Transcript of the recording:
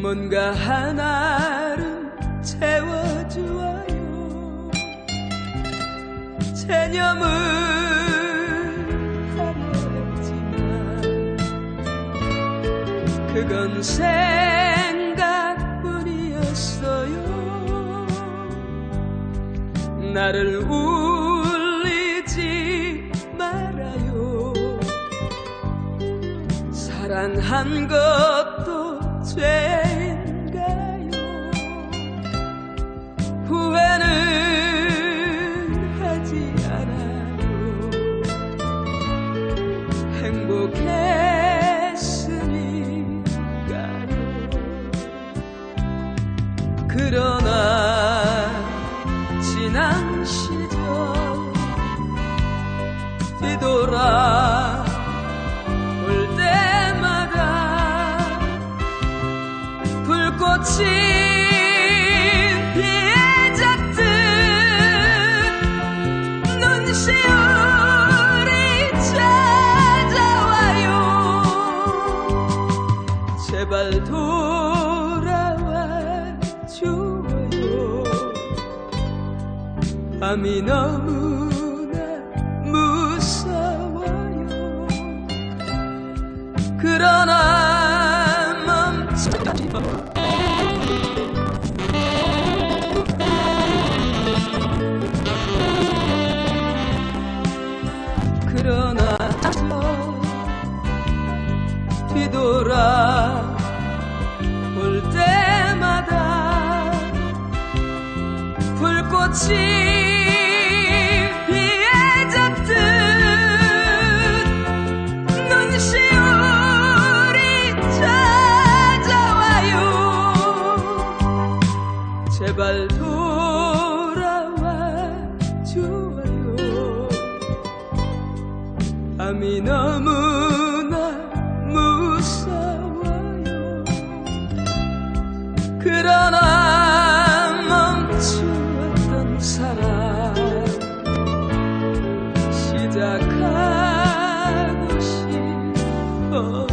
뭔가 하나를 채워주어요. 체념을 하려 했지만 그건 생각뿐이었어요. 나를 울리지 말아요. 사랑한 것도 죄 후회는 하지 않아요 행복했으니까요. 그러나 지난 시절 뒤돌아 볼 때마다 불꽃이 돌아와 주어요. 밤이 너무나 무서워요. 그러나 멈추지 마 그러나 저 뒤돌아 제발 돌아와 주어요. 밤이 너무나 무서워요. 그러나 시작하고 싶어.